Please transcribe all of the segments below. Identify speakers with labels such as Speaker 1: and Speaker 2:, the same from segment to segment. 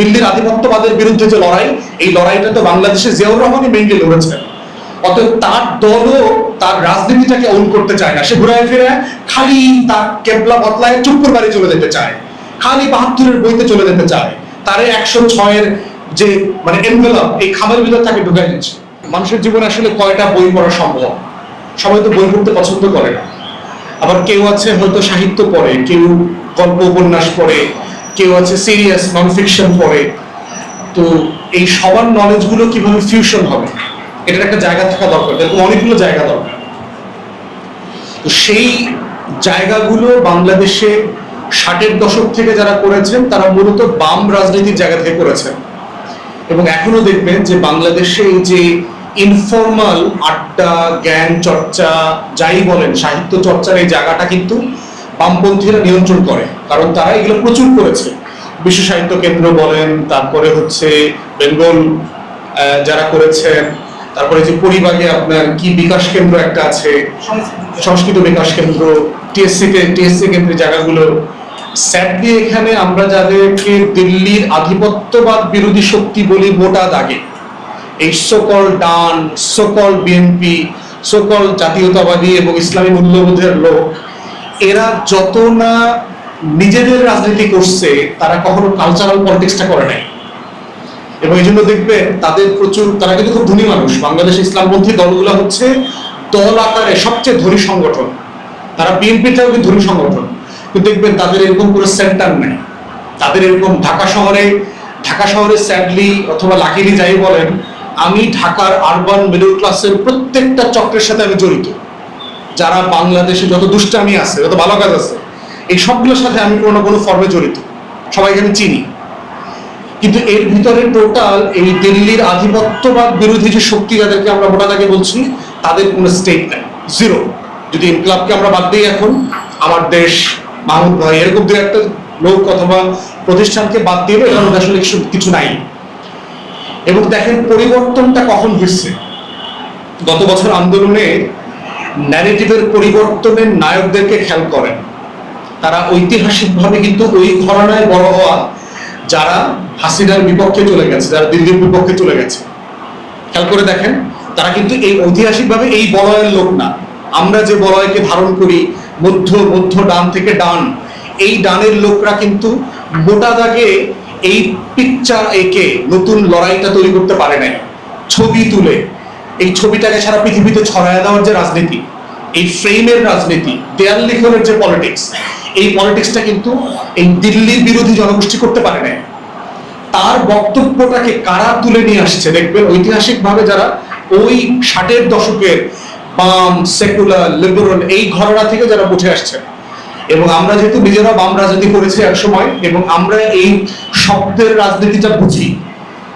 Speaker 1: দিল্লির আধিপত্যবাদের বিরুদ্ধে যে লড়াই, এই লড়াইটা তো বাংলাদেশে জিয়াউর রহমানই মেইনলি লড়েছেন অতএব তার দলও তার রাজনীতিটাকে অন করতে চায় না। সে ঘুরায় ফিরে খালি তার কেবলা বদলায় চুপ্পুর বাড়ি চলে যেতে চায়। খালি বাহাত্তরের বইতে চলে যেতে চায়। তারে একশো ছয়ের যে মানে এনভেলপ এই খামের ভিতর তাকে ঢুকাই দিচ্ছে মানুষের জীবনে আসলে কয়টা বই পড়া সম্ভব? সবাই তো বই পড়তে পছন্দ করে না। আবার কেউ আছে হয়তো সাহিত্য পড়ে, কেউ গল্প, উপন্যাস পড়ে কেউ আছে সিরিয়াস নন ফিকশন পড়ে, তো এই সবার নলেজগুলো কীভাবে ফিউশন হবে? এটার একটা জায়গা থাকা দরকার, এরকম অনেকগুলো জায়গা দরকার। তো সেই জায়গাগুলো বাংলাদেশে ষাটের দশক থেকে যারা করেছেন, তারা মূলত বাম রাজনীতির জায়গা থেকে করেছেন। এবং এখনও দেখবেন যে বাংলাদেশে এই যে ইনফর্মাল আড্ডা, জ্ঞান চর্চা, যাই বলেন, সাহিত্য চর্চার এই জায়গাটা কিন্তু বামপন্থীরা নিয়ন্ত্রণ করে, কারণ তারা এগুলো প্রচুর করেছে। বিশ্ব সাহিত্য কেন্দ্র বলেন, তারপরে হচ্ছে বেঙ্গল যারা করেছেন, তারপরে যে পরিবারে আপনার কি বিকাশ কেন্দ্র একটা আছে, সংস্কৃত বিকাশ কেন্দ্র টিএসসি টিএসসি কেন্দ্রের জায়গাগুলো। স্যাডলি এখানে আমরা যাদেরকে দিল্লির আধিপত্যবাদ বিরোধী শক্তি বলি মোটা দাগে। এই সকল ডান, সকল বিএনপি, সকল জাতীয়তাবাদী এবং ইসলামী মূল্যবোধের লোক এরা যত না নিজেদের রাজনীতি করছে, তারা কখনো কালচারাল পলিটিক্সটা করে নাই। এবং এই জন্য দেখবেন তাদের প্রচুর, তারা কিন্তু খুব ধনী মানুষ। বাংলাদেশ ইসলামপন্থী দলগুলো হচ্ছে দল আকারে সবচেয়ে ধনী সংগঠন। তারা বিএনপিটাও কিন্তু ধনী সংগঠন। কিন্তু দেখবেন তাদের এরকম কোনো সেন্টার নেই। তাদের এরকম ঢাকা শহরে ঢাকা শহরে স্যাডলি অথবা লাকিলি যাই বলেন, আমি ঢাকার আরবান মিডল ক্লাসের প্রত্যেকটা চক্রের সাথে আমি জড়িত। যারা বাংলাদেশে যত দুষ্টামি আছে, যত ভালো কাজ আছে, এই সবগুলোর সাথে আমি কোনো না কোনো ফর্মে জড়িত। সবাইকে আমি চিনি। কিন্তু এর ভিতরে টোটাল এই দিল্লির আধিপত্যবাদ বিরোধী যে শক্তি যাদেরকে আমরা মোটাদাকে বলছি, তাদের কোনো স্টেট নেই। জিরো যদি ইনকলাবকে আমরা বাদ দিই এখন, আমার দেশ, মাহমুদ ভাই, এরকম দু একটা লোক অথবা প্রতিষ্ঠানকে বাদ এর মধ্যে আসলে কিছু নাই। এবং দেখেন পরিবর্তনটা কখন হচ্ছে গত বছর আন্দোলনে ন্যারেটিভের পরিবর্তনের নায়কদেরকে খেয়াল করেন। তারা ঐতিহাসিকভাবে কিন্তু ওই ঘরানায় বড় হওয়া যারা হাসিনার বিপক্ষে চলে গেছে, যারা দিল্লির বিপক্ষে চলে গেছে। খেয়াল করে দেখেন, তারা কিন্তু এই ঐতিহাসিকভাবে এই বলয়ের লোক না। আমরা যে বলয়কে ধারণ করি, মধ্য মধ্য ডান থেকে ডান, এই ডানের লোকরা কিন্তু মোটা দাগে এই পিকচার একে নতুন লড়াইটা তৈরি করতে পারে নাই। ছবি তুলে এই ছবিটাকে সারা পৃথিবীতে ছড়ায় দেওয়ার যে রাজনীতি, এই ফ্রেমের রাজনীতি, দেয়াল লিখনের যে পলিটিক্স, এই পলিটিক্সটা কিন্তু এই দিল্লির বিরোধী জনগোষ্ঠী করতে পারে নাই। তার বক্তব্যটাকে কারা তুলে নিয়ে আসছে দেখবেন ঐতিহাসিকভাবে যারা ওই ষাটের দশকের বাম, সেকুলার, লিবারাল এই ঘরনা থেকে যারা উঠে আসছে। এবং আমরা যেহেতু নিজেরা বাম রাজনীতি করেছি এক সময় এবং আমরা এই শব্দের রাজনীতিটা বুঝি।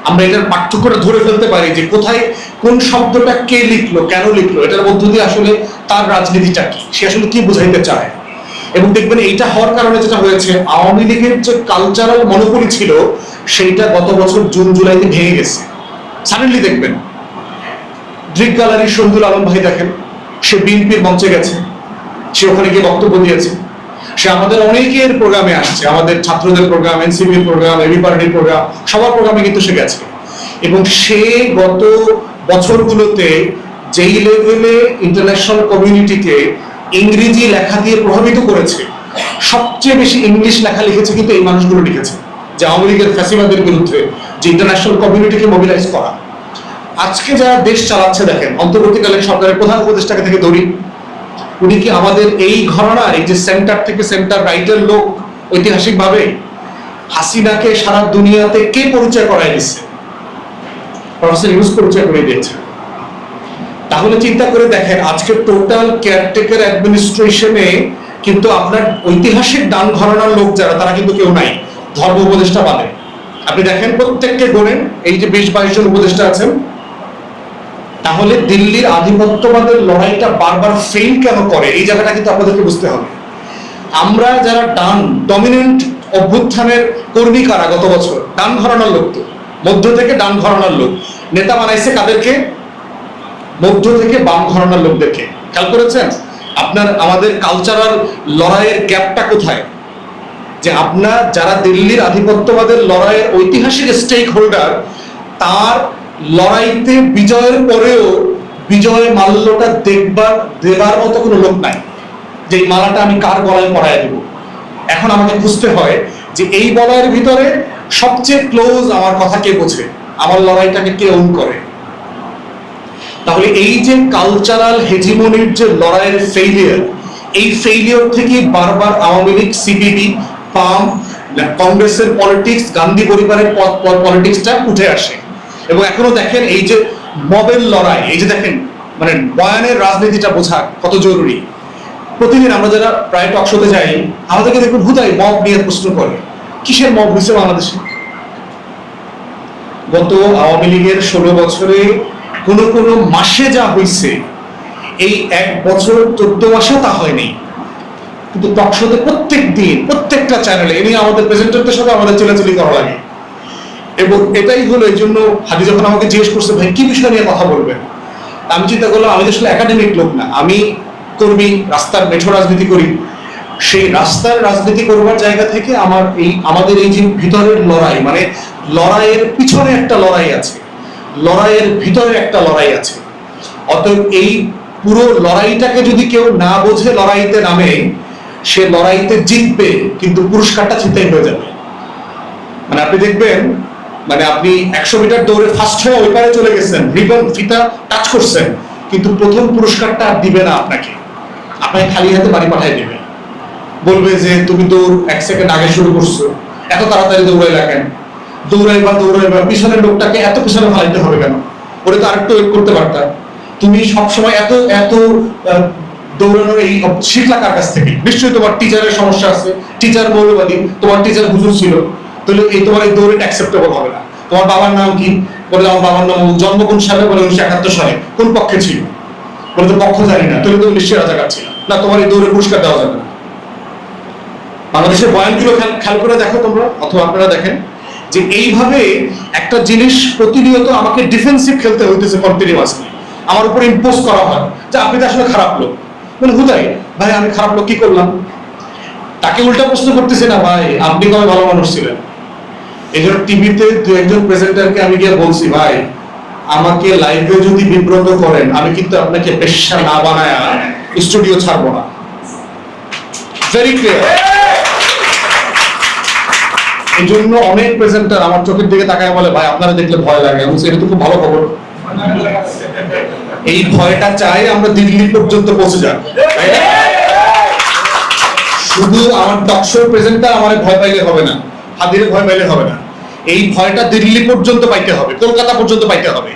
Speaker 1: আমরা এটার পার্থক্যটা ধরে ফেলতে পারি যে কোথায় কোন শব্দটা কে লিখলো, কেন লিখলো, এটার মধ্য দিয়ে আসলে তার রাজনীতিটা কি? সে আসলে কি বোঝাইতে চায়? এবং দেখবেন এইটা হওয়ার কারণে যেটা হয়েছে, আওয়ামী লীগের যে কালচারাল মনোপলি ছিল, সেইটা গত বছর জুন, জুলাইতে ভেঙে গেছে। সাডেনলি দেখবেন ড্রিক গ্যালারির শহীদুল আলম ভাই দেখেন, সে বিএনপির মঞ্চে গেছে, সে ওখানে গিয়ে বক্তব্য দিয়েছে। সে আমাদের অনেকের প্রোগ্রামে আসছে। আমাদের ছাত্রদের প্রোগ্রাম এনসিবির প্রোগ্রাম এবি পার্টির প্রোগ্রাম সবার প্রোগ্রামে কিন্তু সে গেছে। এবং সে গত বছরগুলোতে যেই লেভেলে ইন্টারন্যাশনাল কমিউনিটিকে ইংরেজি লেখা দিয়ে প্রভাবিত করেছে, সবচেয়ে বেশি ইংলিশ লেখা লিখেছে কিন্তু এই মানুষগুলো লিখেছে, যে আওয়ামী লীগের বিরুদ্ধে যে ইন্টারন্যাশনাল কমিউনিটিকে মোবিলাইজ করা। আজকে যারা দেশ চালাচ্ছে দেখেন, অন্তর্বর্তীকালীন সরকারের প্রধান উপদেষ্টাকে থেকে ধরি উনি কি আমাদের এই ঘটনার এই যে সেন্টার থেকে সেন্টার রাইটের লোক ঐতিহাসিকভাবে হাসিনাকে সারা দুনিয়াতে কে পরিচয় করাই দিচ্ছে? প্রফেসর ইউজ পরিচয় করে দিয়েছে তাহলে চিন্তা করে দেখেন, আজকে টোটাল কেয়ারটেকার অ্যাডমিনিস্ট্রেশনে কিন্তু আপনার ঐতিহাসিক ডান ঘরানার লোক যারা, তারা কিন্তু কেউ নাই। ধর্ম উপদেষ্টা বাদে। আপনি দেখেন প্রত্যেককে গোনেন এই যে বিশ বাইশ জন উপদেষ্টা আছেন তাহলে দিল্লির আধিপত্যবাদের লড়াইটা বারবার ফেল কেন করে? এই জায়গাটা কিন্তু আপনাদেরকে বুঝতে হবে। আমরা যারা ডান ডমিনেন্ট অভ্যুত্থানের কর্মী কারা গত বছর? ডান ঘরানার লোক তো। মধ্য থেকে ডান ঘরানার লোক। নেতা বানাইছে কাদেরকে? মধ্য থেকে বাম ঘরানার লোকদেরকে। খেয়াল করেছেন? আপনার, আমাদের কালচারাল লড়াইয়ের গ্যাপটা কোথায়? যে আপনার, যারা দিল্লির আধিপত্যবাদের লড়াইয়ের ঐতিহাসিক স্টেক হোল্ডার তার লড়াইতে বিজয়ের পরেও বিজয় মাল্যটা দেখবার, দেবার মতো কোনো লোক নাই। যে মালাটা আমি কার গলায় পরায় দেব? এখন আমাকে বুঝতে হয় যে এই বলয়ের ভিতরে সবচেয়ে ক্লোজ আমার কথা কে বোঝে? আমার লড়াইটাকে কে ওন করে? তাহলে এই যে কালচারাল হেজিমনির যে লড়াইয়ের ফেইলিয়ার এই ফেইলিয়ার থেকে বারবার আওয়ামী লীগ সিপিবি পাম কংগ্রেসের পলিটিক্স গান্ধী পরিবারের পলিটিক্সটা উঠে আসে। এবং এখনও দেখেন এই যে মবের লড়াই, এই যে দেখেন মানে বয়ানের রাজনীতিটা বোঝা কত জরুরি। প্রতিদিন আমরা যারা প্রায় টক শোতে যাই, আমাদেরকে দেখুন হুদাই মব নিয়ে প্রশ্ন করে, কিসের মব হয়েছে বাংলাদেশে? গত আওয়ামী লীগের ষোলো বছরে কোন কোন মাসে যা হয়েছে, এই এক বছর চোদ্দ মাসে তা হয়নি। কিন্তু টকশোতে প্রত্যেক দিন, প্রত্যেকটা চ্যানেলে এ নিয়ে আমাদের প্রেজেন্টারদের সাথে আমাদের চিলাচিলি করা লাগে। এবং এটাই হলো এই জন্য হাদি যখন আমাকে জিজ্ঞেস করছে, ভাই, কি বিষয় নিয়ে কথা বলবেন আমি চিন্তা করলাম, আমি আসলে একাডেমিক লোক না। আমি কর্মী, রাস্তার মেঠো রাজনীতি করি। সেই রাস্তার রাজনীতি করবার জায়গা থেকে আমার এই, আমাদের এই যে ভিতরের লড়াই মানে লড়াইয়ের পিছনে একটা লড়াই আছে। লড়াইয়ের ভিতরে একটা লড়াই আছে। অতএব এই পুরো লড়াইটাকে যদি কেউ না বোঝে লড়াইতে নামে, সে লড়াইতে জিতবে, কিন্তু পুরস্কারটা চিন্তাই হয়ে যাবে। মানে আপনি দেখবেন মানে আপনি একশো মিটার দৌড়ে ফার্স্ট হয়ে ওই পারে চলে গেছেন, রিবন, ফিতা টাচ করছেন, কিন্তু প্রথম পুরস্কারটা আর দিবে না আপনাকে। আপনাকে খালি হাতে বাড়ি পাঠিয়ে দেবে। বলবে যে, তুমি দৌড় এক সেকেন্ড আগে শুরু করছ। এত তাড়াতাড়ি দৌড়াইলা কেন? দৌড়াইবা দৌড়াইবা পিছনের লোকটাকে এত পিছনে ফালাইতে হবে কেন? ওরে তো আরেকটু ওয়েট করতে পারতাম তুমি সবসময় এত এত দৌড়ানোর এই শিখলা কার কাছ থেকে? নিশ্চয়ই তোমার টিচারের সমস্যা আছে। টিচার মৌলবাদী তোমার টিচার হুজুর ছিল। তাহলে এই তোমার এই দৌড়ে অ্যাকসেপ্টেবল হবে না। তোমার বাবার নাম কি? বলে আমার বাবার নাম। জন্ম সালে বলে উনিশশো একাত্তর সালে। কোন পক্ষে ছিল? বলে তো পক্ষ জানি না। তাহলে তো নিশ্চয়ই রাজাকার ছিল। না, তোমার এই দৌড়ে পুরস্কার দেওয়া যাবে না। বাংলাদেশের বয়ানগুলো খেয়াল করে দেখো তোমরা, অথবা আপনারা দেখেন যে এইভাবে একটা জিনিস প্রতিনিয়ত আমাকে ডিফেন্সিভ খেলতে হইতেছে কন্টিনিউয়াসলি আমার উপর ইম্পোজ করা হয় যে আপনি তো আসলে খারাপ লোক। মানে হুদাই, ভাই, আমি খারাপ লোক কি করলাম? তাকে উল্টা প্রশ্ন করতেছি না, ভাই, আপনি কবে ভালো মানুষ ছিলেন? এই জন্য টিভিতে দু একজন প্রেজেন্টারকে আমি গিয়ে বলছি, ভাই, আমাকে লাইভে যদি বিব্রত করেন, আমি কিন্তু আপনাকে পেশা না বানায় স্টুডিও ছাড়বো না। ভেরি ক্লিয়ার এই জন্য অনেক প্রেজেন্টার আমার চোখের দিকে তাকায় বলে, ভাই, আপনারা দেখলে ভয় লাগে। আমি সেটা তো খুব ভালো খবর। এই ভয়টা চাই আমরা দিল্লি পর্যন্ত পৌঁছে না? শুধু আমার টকশো প্রেজেন্টার আমার ভয় পাইলে হবে না। হাদিরে ভয় পাইলে হবে না। এই ভয়টা দিল্লি পর্যন্ত পাইতে হবে, কলকাতা পর্যন্ত পাইতে হবে।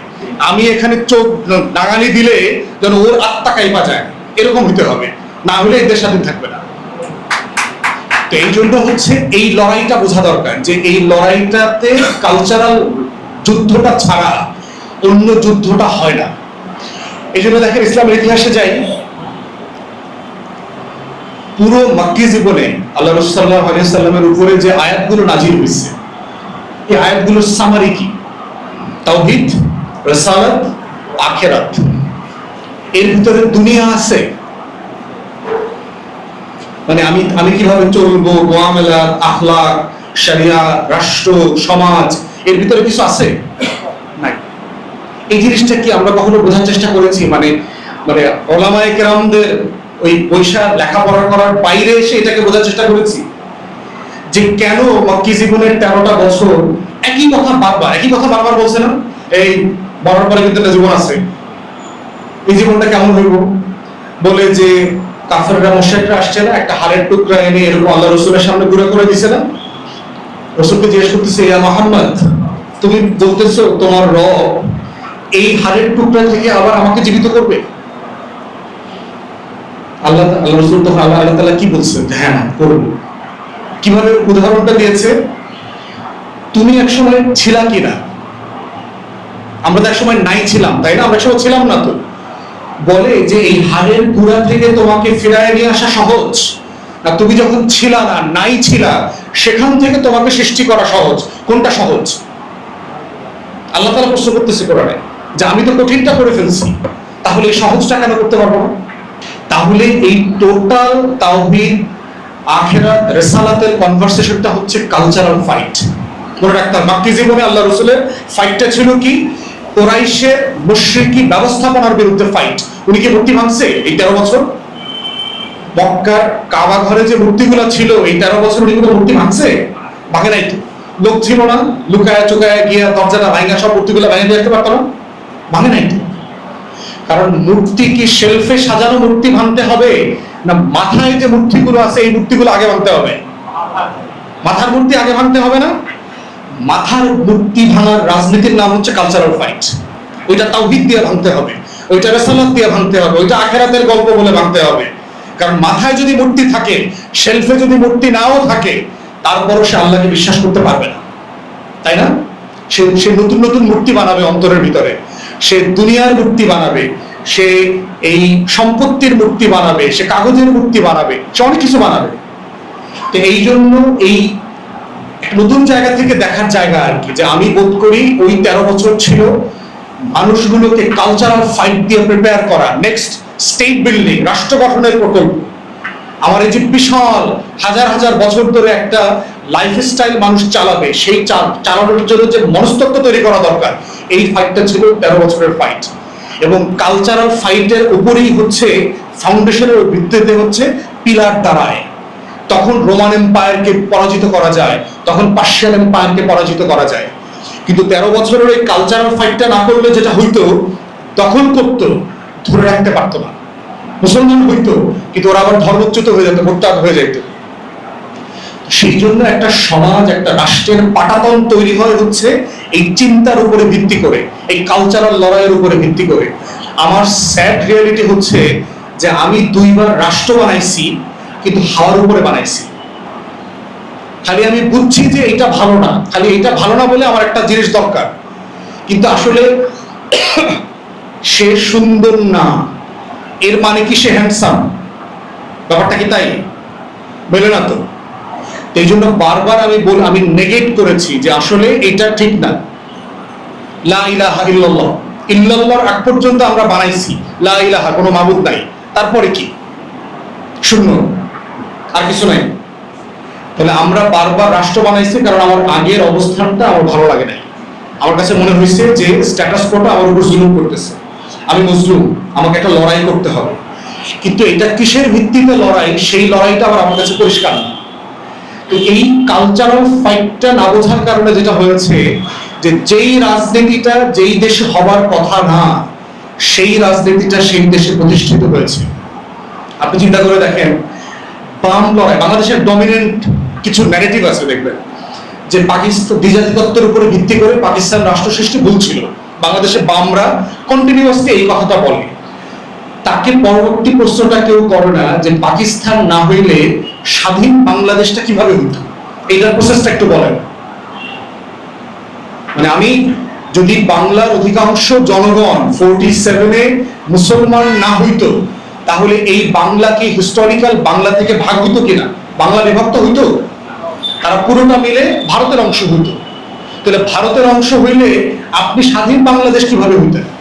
Speaker 1: আমি এখানে চোখ ডাঙানি দিলে যেন ওর আত্মা কাইপা যায়, এরকম হতে হবে। না হলে এদের স্বাধীন থাকবে না। তো এই জন্য হচ্ছে এই লড়াইটা বোঝা দরকার যে এই লড়াইটাতে কালচারাল যুদ্ধটা ছাড়া অন্য যুদ্ধটা হয় না। এই জন্য দেখেন ইসলামের ইতিহাসে যাই, পুরো মাক্কি জীবনে আল্লাহ রসুল্লাহ আলিয়াল্লামের উপরে যে আয়াতগুলো নাজির হয়েছে এই আয়াতগুলোর সামারি কি? তাওহিদ, রসালত, আখেরাত। এর ভিতরে দুনিয়া আছে। মানে আমি আমি কীভাবে চলবো? মোয়ামেলা শরিয়া, রাষ্ট্র, সমাজ, এর ভিতরে কিছু আছে? নাই। এই জিনিসটা কি আমরা কখনো বোঝার চেষ্টা করেছি? মানে মানে ওলামায়ে কেরামদের ওই পয়সা লেখাপড়া করার বাইরে এসে এটাকে বোঝার চেষ্টা করেছি? যে কেন মক্কি জীবনের তেরোটা বছর একই কথা বারবার, একই কথা বারবার বলছে না? এই মরার পরে কিন্তু একটা জীবন আছে। এই জীবনটা কেমন হইব? বলে যে কাফেররা আসছে না, একটা টুকরা এনে এরকম আল্লাহ রসুলের সামনে ঘুরে করে দিছে না? রসুলকে জিজ্ঞেস করতেছে, ইয়া মোহাম্মদ, তুমি বলতেছো তোমার রব এই হাড়ের টুকরা থেকে আবার আমাকে জীবিত করবে? আল্লাহ আল্লাহ রসুল তখন আল্লাহ আল্লাহ তাআলা কি বলছেন? যে হ্যাঁ করব কীভাবে উদাহরণটা দিয়েছে? তুমি এক একসময় ছিলা কিনা? আমরা তো একসময় নাই ছিলাম, তাই না? আমরা একসময় ছিলাম না তো। বলে যে এই হাড়ের গুড়া থেকে তোমাকে ফিরায় নিয়ে আসা সহজ। না, তুমি যখন ছিলা না, নাই ছিলা, সেখান থেকে তোমাকে সৃষ্টি করা সহজ। কোনটা সহজ? আল্লাহ তালা প্রশ্ন করতেছে কোরআনে, যে আমি তো কঠিনটা করে ফেলছি, তাহলে এই সহজটা কেন করতে পারব না? তাহলে এই টোটাল তাওহিদ আখেরাত রেসালাতের কনভারসেশনটা হচ্ছে কালচারাল ফাইট মনে রাখতাম মাক্কি জীবনে আল্লাহ রসুলের ফাইটটা ছিল কি? কোরাইশের মুশ্রিকি ব্যবস্থাপনার বিরুদ্ধে ফাইট উনি কি মূর্তি ভাঙছে এই তেরো বছর? মক্কার কাবা ঘরে যে মূর্তিগুলো ছিল, এই তেরো বছর উনি কোনো মূর্তি ভাঙছে? ভাঙে নাই তো। লোক ছিল না, লুকায় চুকায় গিয়ে দরজাটা ভাঙা সব মূর্তিগুলো ভেঙে দিয়ে আসতে পারতো না। ভাঙে নাই তো। কারণ মূর্তি কি শেলফে সাজানো মূর্তি ভাঙতে হবে? না, মাথায় যে মূর্তিগুলো আছে, এই মূর্তিগুলো আগে ভাঙতে হবে। মাথার মূর্তি আগে ভাঙতে হবে না। মাথার মূর্তি ভাঙার রাজনীতির নাম হচ্ছে কালচারাল ফাইট ওইটা তাওহিদ দিয়ে ভাঙতে হবে, ওইটা রেসালাত দিয়ে ভাঙতে হবে, ওইটা আখেরাতের গল্প বলে ভাঙতে হবে। কারণ মাথায় যদি মূর্তি থাকে শেলফে যদি মূর্তি নাও থাকে, তারপরও সে আল্লাহকে বিশ্বাস করতে পারবে না। তাই না? সে সে নতুন নতুন মূর্তি বানাবে অন্তরের ভিতরে। সে দুনিয়ার মূর্তি বানাবে। সে এই সম্পত্তির মূর্তি বানাবে, সে কাগজের মূর্তি বানাবে, সে অনেক কিছু বানাবে। তো এই জন্য এই নতুন জায়গা থেকে দেখার জায়গা আর কি, যে আমি বোধ করি ওই তেরো বছর ছিল, মানুষগুলোকে কালচারাল ফাইট দিয়ে প্রিপেয়ার করা নেক্সট স্টেট বিল্ডিং রাষ্ট্র গঠনের প্রকল্প। আমার এই যে বিশাল, হাজার হাজার বছর ধরে একটা লাইফস্টাইল মানুষ চালাবে, সেই চালানোর জন্য যে মনস্তত্ব তৈরি করা দরকার, এই ফাইটটা ছিল তেরো বছরের ফাইট এবং কালচারাল ফাইটের উপরেই হচ্ছে ফাউন্ডেশনের ভিত্তিতে হচ্ছে পিলার দাঁড়ায় তখন রোমান এম্পায়ারকে পরাজিত করা যায়, তখন পার্সিয়ান এম্পায়ারকে পরাজিত করা যায়। কিন্তু তেরো বছরের ওই কালচারাল ফাইটটা না করলে যেটা হইতো, তখন করতো, ধরে রাখতে পারতো না। মুসলমান হইতো, কিন্তু ওরা আবার ধর্মচ্যুত হয়ে যেত মোরতাদ হয়ে যেত সেই জন্য একটা সমাজ, একটা রাষ্ট্রের পাটাতন তৈরি হয় হচ্ছে এই চিন্তার উপরে ভিত্তি করে, এই কালচারাল লড়াইয়ের উপরে ভিত্তি করে। আমার স্যাড রিয়ালিটি হচ্ছে যে আমি দুইবার রাষ্ট্র বানাইছি, কিন্তু হাওয়ার উপরে বানাইছি। খালি আমি বুঝছি যে এটা ভালো না, খালি এটা ভালো না বলে আমার একটা জিনিস দরকার। কিন্তু আসলে সে সুন্দর না, এর মানে কি সে হ্যান্ডসাম ব্যাপারটা কি তাই? বলে না তো? এই জন্য বারবার আমি বল আমি নেগেট করেছি যে আসলে এটা ঠিক না। লা ইলাহা ইল্লাল্লাহ। ইল্লাল্লাহর আগ পর্যন্ত আমরা বানাইছি। লা ইলাহা, কোনো মাবুদ নাই। তারপরে কি? শূন্য। আর কিছু নাই। তাহলে আমরা বারবার রাষ্ট্র বানাইছি কারণ আমার আগের অবস্থানটা আমার ভালো লাগে নাই। আমার কাছে মনে হয়েছে যে স্ট্যাটাস কোটা আমার উপর জুলুম করতেছে। আমি মজলুম, আমাকে একটা লড়াই করতে হবে। কিন্তু এটা কিসের ভিত্তিতে লড়াই? সেই লড়াইটা আবার আমার কাছে পরিষ্কার না। তো এই কালচারাল ফাইটটা না বোঝার কারণে যেটা হয়েছে যে যেই রাজনীতিটা যেই দেশে হবার কথা না, সেই রাজনীতিটা সেই দেশে প্রতিষ্ঠিত হয়েছে। আপনি চিন্তা করে দেখেন, বাম লড়াই, বাংলাদেশের ডমিনেন্ট কিছু ন্যারেটিভ আছে দেখবেন, যে পাকিস্তান দ্বিজাতিতত্ত্বের উপরে ভিত্তি করে পাকিস্তান রাষ্ট্র সৃষ্টি ভুল ছিল। বাংলাদেশে বামরা কন্টিনিউয়াসলি এই কথাটা বলে। তাকে পরবর্তী প্রশ্নটা কেউ করে না যে পাকিস্তান না হইলে স্বাধীন বাংলাদেশটা কীভাবে হইতো? এইটার প্রসেসটা একটু বলেন। মানে আমি যদি বাংলার অধিকাংশ জনগণ ফোরটি সেভেনে মুসলমান না হইতো, তাহলে এই বাংলাকে হিস্টোরিক্যাল বাংলা থেকে ভাগ হইতো কিনা? বাংলা বিভক্ত হইতো? তারা পুরোটা মিলে ভারতের অংশ হইতো। তাহলে ভারতের অংশ হইলে আপনি স্বাধীন বাংলাদেশ কীভাবে হইতেন?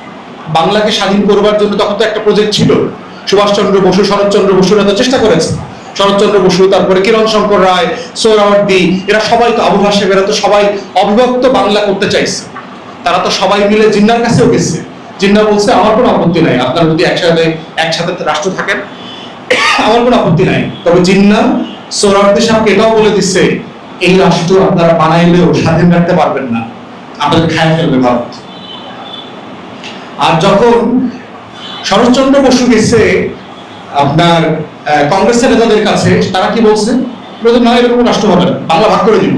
Speaker 1: বাংলাকে স্বাধীন করবার জন্য তখন তো একটা প্রজেক্ট ছিল। সুভাষচন্দ্র বসু, শরৎচন্দ্র বসুরা তো চেষ্টা করেছে। শরৎচন্দ্র বসু, তারপরে কিরণ শঙ্কর রায় সোহরাওয়ার্দী এরা সবাই তো আবু হাসেম এরা তো সবাই অবিভক্ত বাংলা করতে চাইছে। তারা তো সবাই মিলে জিন্নার কাছেও গেছে। জিন্না বলছে, আমার কোনো আপত্তি নাই, আপনারা যদি একসাথে একসাথে রাষ্ট্র থাকেন, আমার কোনো আপত্তি নাই। তবে জিন্না সোহরাওয়ার্দী সাহেবকে এটাও বলে দিচ্ছে এই রাষ্ট্র আপনারা বানাইলেও স্বাধীন রাখতে পারবেন না। আপনাদের খায় ফেলবে ভারত। আর যখন শরৎচন্দ্র বসু গেছে আপনার কংগ্রেসের নেতাদের কাছে, তারা কি বলছে? না, এরকম রাষ্ট্র হবে বাংলা ভাগ করে দিব।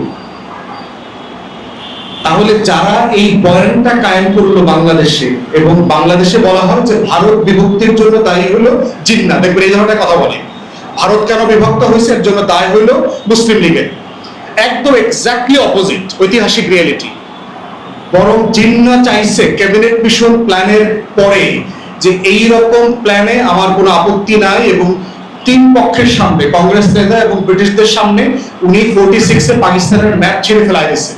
Speaker 1: তাহলে যারা এই বয়ানটা কায়েম করল বাংলাদেশে, এবং বাংলাদেশে বলা হয় যে ভারত বিভক্তির জন্য দায়ী হলো জিন্না। দেখবেন এই ধরনের কথা বলে। ভারত কেন বিভক্ত হয়েছে? এর জন্য দায় হইল মুসলিম লীগের। একদম এক্স্যাক্টলি অপোজিট ঐতিহাসিক রিয়েলিটি বরং জিন্না চাইছে ক্যাবিনেট মিশন প্ল্যানের পরে যে এই রকম প্ল্যানে আমার কোনো আপত্তি নাই এবং তিন পক্ষের সামনে, কংগ্রেস নেতা এবং ব্রিটিশদের সামনে উনি ফোর্টি সিক্সে পাকিস্তানের ম্যাপ ছেড়ে ফেলা গেছে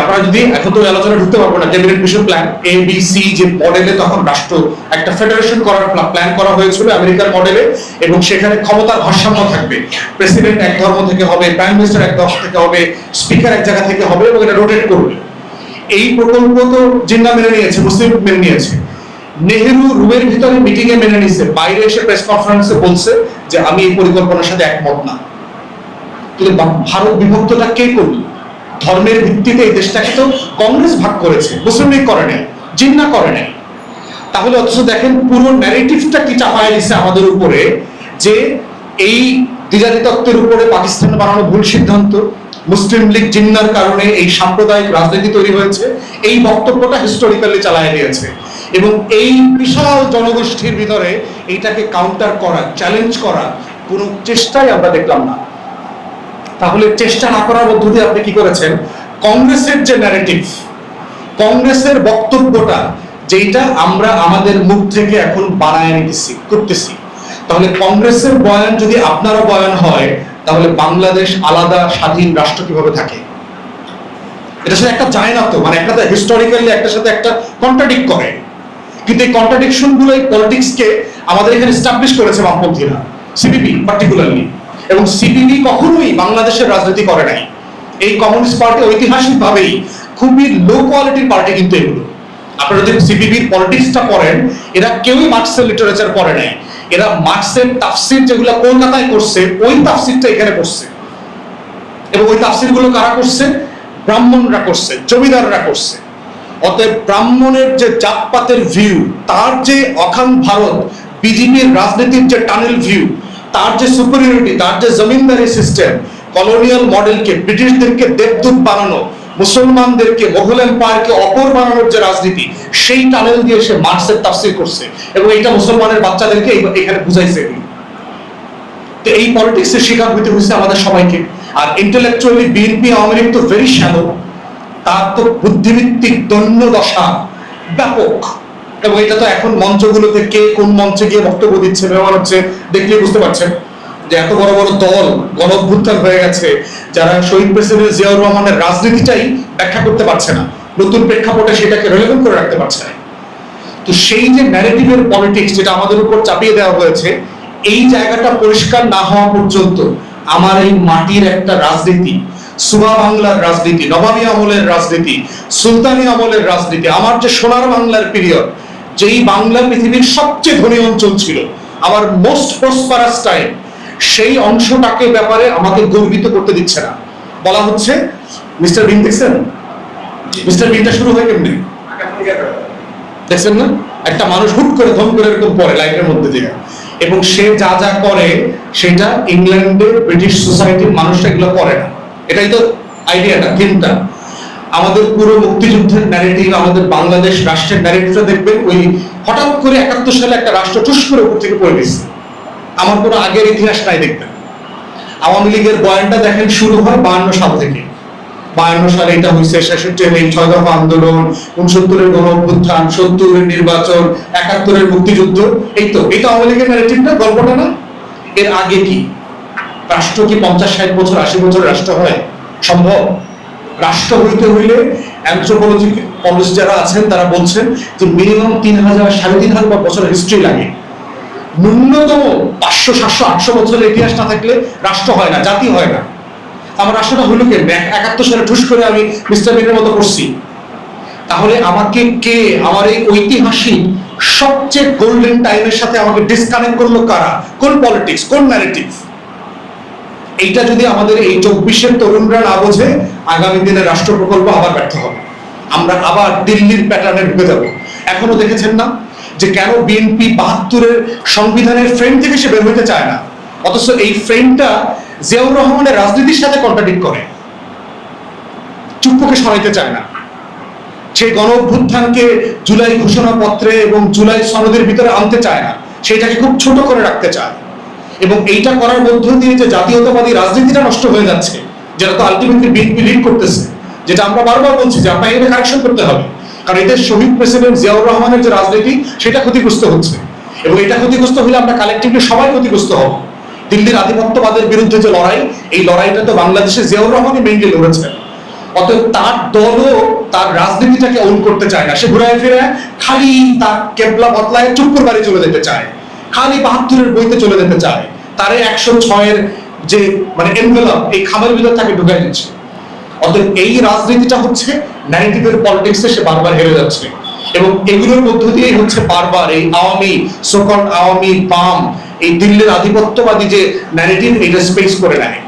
Speaker 1: আপনারা যদি এখন তো আলোচনা ঢুকতে পারব না, cabinet mission plan A B C যে মডেলে তখন রাষ্ট্র একটা ফেডারেশন করার প্ল্যান করা হয়েছিল আমেরিকার মডেলে এবং সেখানে ক্ষমতার ভারসাম্য থাকবে। প্রেসিডেন্ট এক ধর্ম থেকে হবে, প্রাইম মিনিস্টার এক ধর্ম থেকে হবে, স্পিকার এক জায়গা থেকে হবে এবং এটা রোটেট করবে। এই প্রকল্প তো জিন্না মেনে নিয়েছে, মুসলিম মেনে নিয়েছে। নেহেরু রুমের ভিতরে মিটিং এ মেনে নিছে। বাইরে এসে প্রেস কনফারেন্সে বলছে যে আমি এই পরিকল্পনার সাথে একমত না। কিন্তু ভারত বিভক্তটা কে করল? ধর্মের ভিত্তিতে এই দেশটাকে তো কংগ্রেস ভাগ করেছে। মুসলিম লীগ করে নাই জিন্না করে নাই। তাহলে অথচ দেখেন পুরো ন্যারেটিভটা কি চাপায় দিচ্ছে আমাদের উপরে, যে এই দ্বিজাতি তত্ত্বের উপরে পাকিস্তান বানানো ভুল সিদ্ধান্ত মুসলিম লীগ জিন্নার কারণে এই সাম্প্রদায়িক রাজনীতি তৈরি হয়েছে, এই বক্তব্যটা হিস্টোরিক্যালি চালায় দিয়েছে। এবং এই বিশাল জনগোষ্ঠীর ভিতরে এইটাকে কাউন্টার করা চ্যালেঞ্জ করা কোনো চেষ্টাই আমরা দেখলাম না। তাহলে চেষ্টা না করার মধ্য দিয়ে আপনি কি করেছেন? কংগ্রেসের যে ন্যারেটিভ কংগ্রেসের বক্তব্যটা যেটা আমরা আমাদের মুখ থেকে এখন বানায় নিতেছি, করতেছি। তাহলে কংগ্রেসের বয়ান যদি আপনারও বয়ান হয় তাহলে বাংলাদেশ আলাদা স্বাধীন রাষ্ট্র কীভাবে থাকে? এটা সাথে একটা যায় না তো মানে একটা তো হিস্টোরিক্যালি একটার সাথে একটা কন্ট্রাডিক্ট করে। কিন্তু এই কন্ট্রাডিকশনগুলো এই পলিটিক্সকে আমাদের এখানে স্টাবলিশ করেছে বামপন্থীরা সিপিপি পার্টিকুলারলি এবং সিপিপি কখনোই বাংলাদেশের রাজনীতি করে নাই। এই কমিউনিস্ট পার্টি ঐতিহাসিকভাবেই খুবই লো কোয়ালিটির পার্টি কিন্তু এগুলো। আপনারা যদি সিপিপির পলিটিক্সটা পড়েন, এরা কেউই মার্কসের লিটারেচার পড়ে নাই। এরা মার্কসের তাফসির যেগুলো কলকাতায় করছে, ওই তাফসিরটা এখানে করছে। এবং ওই তাফসিরগুলো কারা করছে? ব্রাহ্মণরা করছে, জমিদাররা করছে। অতএব ব্রাহ্মণের যে জাতপাতের ভিউ তার যে অখান ভারত, বিজেপির রাজনীতির যে টানেল ভিউ তার যে সুপিরিয়রিটি তার যে জমিনদারি সিস্টেম কলোনিয়াল মডেলকে ব্রিটিশদেরকে দেবদূত বানানো মুসলমানদেরকে মোঘল এম্পায়ারকে অপর বানানোর যে রাজনীতি, সেই টানেল দিয়ে সে মার্কসের তাফসির করছে এবং এটা মুসলমানের বাচ্চাদেরকে এখানে বুঝাইছে। তো এই পলিটিক্সের শিকার হইতে হয়েছে আমাদের সবাইকে। আর ইন্টেলেকচুয়ালি বিএনপি আওয়ামী লীগ তো ভেরি শ্যালো তার তো বুদ্ধিভিত্তিক দৈন্য দশা ব্যাপক। এবং এটা তো এখন মঞ্চগুলোতে কে কোন মঞ্চে গিয়ে বক্তব্য দিচ্ছে মনে হচ্ছে দেখলে বুঝতে পারছেন। যে এত বড় বড় দল গণ অভ্যুত্থান হয়ে গেছে, যারা শহীদ প্রেসিডেন্ট জিয়াউর রহমানের রাজনীতিটাই ব্যাখ্যা করতে পারছে না, নতুন প্রেক্ষাপটে সেটাকে রেলেভেন্ট করে রাখতে পারছে না। তো সেই যে ন্যারেটিভের পলিটিক্স যেটা আমাদের উপর চাপিয়ে দেওয়া হয়েছে, এই জায়গাটা পরিষ্কার না হওয়া পর্যন্ত আমার এই মাটির একটা রাজনীতি, সুবা বাংলার রাজনীতি, নবাবী আমলের রাজনীতি, সুলতানি আমলের রাজনীতি, আমার যে সোনার বাংলার পিরিয়ড যেই বাংলা পৃথিবীর সবচেয়ে ধনী অঞ্চল ছিল, আমার মোস্ট প্রসপারাস টাইম সেই অংশটাকে ব্যাপারে আমাকে গর্বিত করতে দিচ্ছে না। বলা হচ্ছে মিস্টার বিন দেখছেন? মিস্টার বিনটা শুরু হয় কেমনি? দেখছেন না? একটা মানুষ হুট করে ধম করে এরকম পড়ে লাইফের মধ্যে দিয়ে। এবং সে যা যা করে সেটা ইংল্যান্ডে ব্রিটিশ সোসাইটির মানুষরা এগুলো করে না। এটাই তো আইডিয়াটা থিমটা। আমাদের পুরো মুক্তিযুদ্ধের ন্যারেটিভ আমাদের বাংলাদেশ রাষ্ট্রের ন্যারেটিভটা দেখবেন ওই হঠাৎ করে একাত্তর সালে একটা রাষ্ট্র টুস করে উপর থেকে পড়ে গেছে। আমার কোনো আগের ইতিহাস নাই দেখবেন আওয়ামী লীগের বয়ানটা দেখেন শুরু হয় বায়ান্ন সাল থেকে। বায়ান্ন সালে এটা হয়েছে ছেষট্টি এই ছয় দফা আন্দোলন, উনসত্তরের গণ অভ্যুত্থান সত্তরের নির্বাচন, একাত্তরের মুক্তিযুদ্ধ। এই তো এটা আওয়ামী লীগের ন্যারেটিভটা গল্পটা না? এর আগে কি? রাষ্ট্র কি পঞ্চাশ, ষাট বছর, আশি বছর রাষ্ট্র হয়? সম্ভব? রাষ্ট্র হইতে হইলে অ্যান্থ্রোপোলজি যারা আছেন, তারা বলছেন যে মিনিমাম তিন হাজার, সাড়ে তিন হাজার বছর হিস্ট্রি লাগে। ন্যূনতম পাঁচশো, সাতশো, আটশো বছরের ইতিহাস না থাকলে রাষ্ট্র হয় না, জাতি হয় না। আমার রাষ্ট্রটা হলো কে? এক- একাত্তর সালে ঠুস করে আমি মিস্টার বিনের মতো করছি তাহলে আমাকে কে? আমার এই ঐতিহাসিক, সবচেয়ে গোল্ডেন টাইমের সাথে আমাকে ডিসকানেক্ট করল কারা? কোন পলিটিক্স কোন ন্যারেটিভ এইটা যদি আমাদের এই চব্বিশের তরুণরা না বোঝে, আগামী দিনে রাষ্ট্র প্রকল্প আবার ব্যর্থ হবে। আমরা আবার দিল্লির প্যাটার্নে ঢুকে যাব। এখনও দেখেছেন না? যে কেন বিএনপি বাহাত্তরের সংবিধানের ফ্রেম থেকে সে বের হইতে চায় না? অথচ এই ফ্রেমটা জিয়াউর রহমানের রাজনীতির সাথে কন্ট্রাডিক্ট করে। চুপ্পকে সরাইতে চায় না। সেই গণ অভ্যুত্থানকে জুলাই ঘোষণাপত্রে এবং জুলাই সনদের ভিতরে আনতে চায় না। সেটাকে খুব ছোট করে রাখতে চায়। এবং এইটা করার মধ্য দিয়ে যে জাতীয়তাবাদী রাজনীতিটা নষ্ট হয়ে যাচ্ছে, যেটা তো আলটিমেটলি বিএনপি লিড করতেছে, যেটা আমরা বারবার বলছি যে আপনাকে কারেকশন করতে হবে। কারণ এদের শহীদ প্রেসিডেন্ট জিয়াউর রহমানের যে রাজনীতি, সেটা ক্ষতিগ্রস্ত হচ্ছে। এবং এটা ক্ষতিগ্রস্ত হলে আমরা কালেকটিভলি সবাই ক্ষতিগ্রস্ত হব। দিল্লির আধিপত্যবাদের বিরুদ্ধে যে লড়াই, এই লড়াইটা তো বাংলাদেশে জিয়াউর রহমানই মেইনলি লড়েছেন। অতএব তার দলও তার রাজনীতিটাকে ওন করতে চায় না। সে ঘুরায় ফিরে খালি তার কেবলা বদলায় চুপ্পুর বাড়ি চলে যেতে চায়। খালি বাহাত্তরের বইতে চলে যেতে চায়। তারে একশো ছয়ের যে মানে এনভেলপ এই খামের ভিতর তাকে ঢুকাই দিচ্ছে। অতএব এই রাজনীতিটা হচ্ছে ন্যারেটিভের পলিটিক্সে সে বারবার হেরে যাচ্ছে। এবং এগুলোর মধ্য দিয়েই হচ্ছে বারবার এই আওয়ামী সকল আওয়ামী পাম এই দিল্লির আধিপত্যবাদী যে ন্যারেটিভ এটা স্পেস করে নেয়।